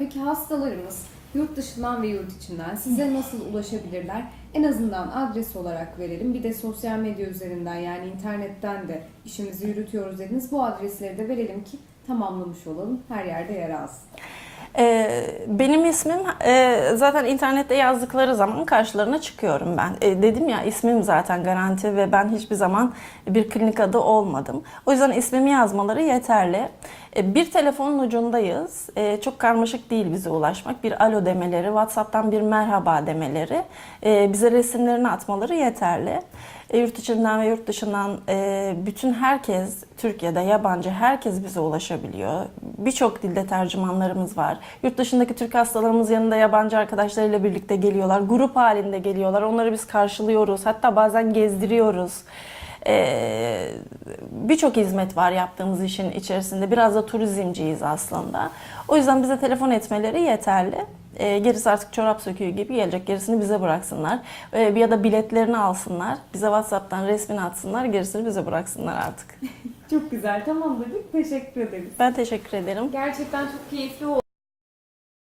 Peki hastalarımız yurt dışından ve yurt içinden size nasıl ulaşabilirler? En azından adres olarak verelim. Bir de sosyal medya üzerinden yani internetten de işimizi yürütüyoruz dediniz. Bu adresleri de verelim ki tamamlamış olalım. Her yerde yer alsın. Ee, benim ismim e, zaten internette yazdıkları zaman karşılarına çıkıyorum ben. E, dedim ya ismim zaten garanti ve ben hiçbir zaman bir klinik adı olmadım. O yüzden ismimi yazmaları yeterli. E, bir telefonun ucundayız. E, çok karmaşık değil bize ulaşmak. Bir alo demeleri, WhatsApp'tan bir merhaba demeleri, e, bize resimlerini atmaları yeterli. Yurt içinden ve yurt dışından bütün herkes, Türkiye'de yabancı herkes bize ulaşabiliyor. Birçok dilde tercümanlarımız var. Yurt dışındaki Türk hastalarımız yanında yabancı arkadaşlarıyla birlikte geliyorlar. Grup halinde geliyorlar. Onları biz karşılıyoruz. Hatta bazen gezdiriyoruz. Ee, Birçok hizmet var yaptığımız işin içerisinde. Biraz da turizmciyiz aslında. O yüzden bize telefon etmeleri yeterli. Ee, gerisi artık çorap söküğü gibi gelecek. Gerisini bize bıraksınlar. Ee, ya da biletlerini alsınlar. Bize WhatsApp'tan resmini atsınlar. Gerisini bize bıraksınlar artık. Çok güzel tamamladık. Teşekkür ederiz. Ben teşekkür ederim. Gerçekten çok keyifli oldu.